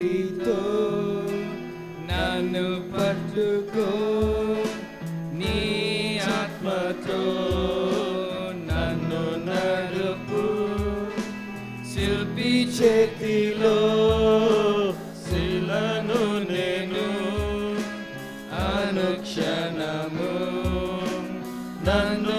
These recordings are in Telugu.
నీతో నన్ను పట్టుకో నీ ఆత్మతో నన్ను నడుపు. శిల్పి చేతిలో శిలను నేను అనుక్షణము నన్ను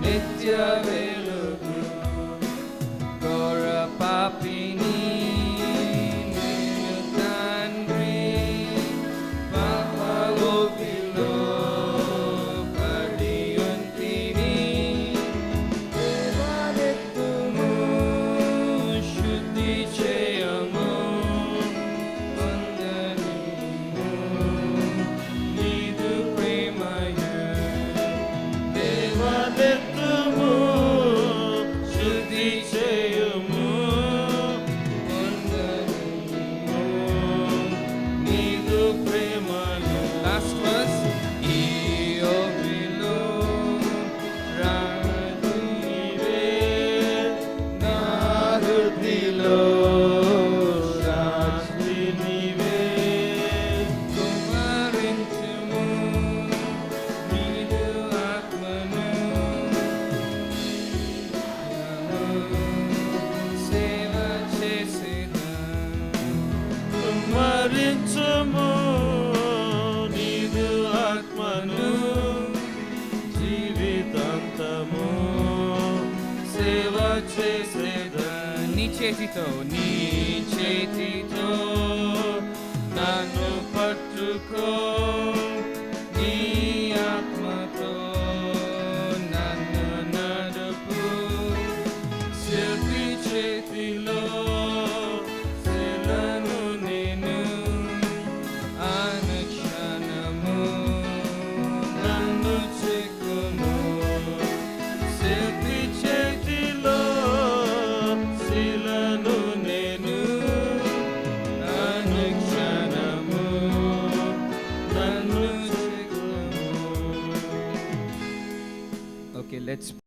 Nitya Ved స్మరించము నీదు ఆత్మను జీవితాంతము సేవ చేసేద. నీ చేతితో నీ చేతితో నన్ను పట్టుకో. let's